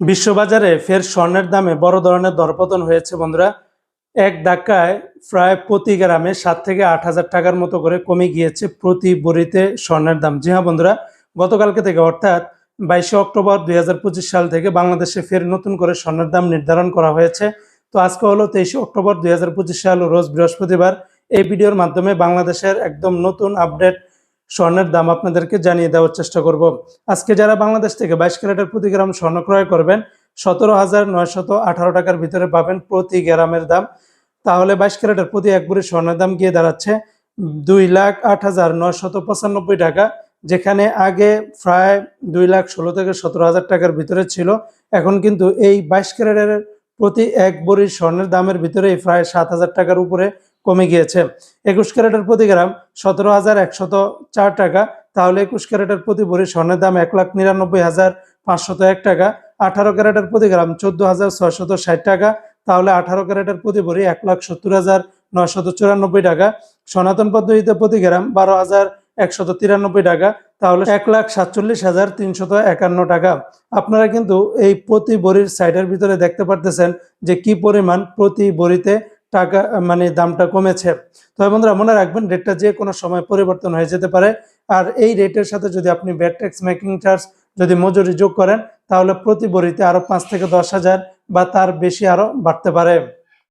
বিশ্ববাজারে ফের স্বর্ণের দামে বড় ধরনের দরপতন হয়েছে, বন্ধুরা। এক ধাক্কায় প্রায় প্রতি গ্রামে সাত থেকে আট হাজার টাকার মতো করে কমে গিয়েছে প্রতি বড়িতে স্বর্ণের দাম। জি হ্যাঁ বন্ধুরা, গতকালকে থেকে অর্থাৎ বাইশে অক্টোবর দুই হাজার পঁচিশ সাল থেকে বাংলাদেশে ফের নতুন করে স্বর্ণের দাম নির্ধারণ করা হয়েছে। তো আজকে হলো তেইশে অক্টোবর দুই হাজার পঁচিশ সাল, রোজ বৃহস্পতিবার। এই ভিডিওর মাধ্যমে বাংলাদেশের একদম নতুন আপডেট স্বর্ণের দাম আপনাদেরকে জানিয়ে দেওয়ার চেষ্টা করব। আজকে যারা বাংলাদেশ থেকে বাইশ ক্যারেটের প্রতি গ্রাম স্বর্ণ ক্রয় করবেন, সতেরো হাজার নয়শত আঠারো টাকার ভিতরে পাবেন প্রতি গ্রামের দাম। তাহলে বাইশ ক্যারেটের প্রতি এক ভরি স্বর্ণের দাম গিয়ে দাঁড়াচ্ছে দুই লাখ আট হাজার নয়শত পঁচানব্বই টাকা, যেখানে আগে প্রায় দুই লাখ ষোলো থেকে সতেরো হাজার টাকার ভিতরে ছিল। এখন কিন্তু এই বাইশ ক্যারেটের প্রতি এক বড়ি স্বর্ণের দামের ভিতরে প্রায় সাত হাজার টাকার উপরে কমে গিয়েছে। একুশ ক্যারেটের প্রতি গ্রাম সতেরো হাজার একশত চার টাকা, তাহলে একুশ ক্যারেটের প্রতি ভরি স্বর্ণের দাম এক লাখ নিরানব্বই হাজার পাঁচশত এক টাকা, আঠারো ক্যারেটের প্রতি গ্রাম চোদ্দ হাজার ছয়শত ষাট টাকা, তাহলে আঠারো ক্যারেটের প্রতি ভরি এক লাখ সত্তর হাজার নয়শত চুরানব্বই টাকা, সনাতন পদ্ধতিতে প্রতি গ্রাম বারো হাজার একশত তিরানব্বই টাকা, তাহলে এক লাখ সাতচল্লিশ হাজার তিনশত একান্ন টাকা। আপনারা কিন্তু এই প্রতি বড়ির সাইডের ভিতরে দেখতে পারতেছেন যে কি পরিমাণ প্রতি বড়িতে টাকা মানে দামটা কমেছে। তবে বন্ধুরা মনে রাখবেন রেটটা যে কোনো সময় পরিবর্তন হয়ে যেতে পারে। আর এই রেটের সাথে যদি আপনি ব্যাড ট্যাক্স মেকিং চার্জ যদি মজুরি যোগ করেন, তাহলে প্রতি বড়িতে আরও পাঁচ থেকে দশ হাজার বা তার বেশি আরও বাড়তে পারে।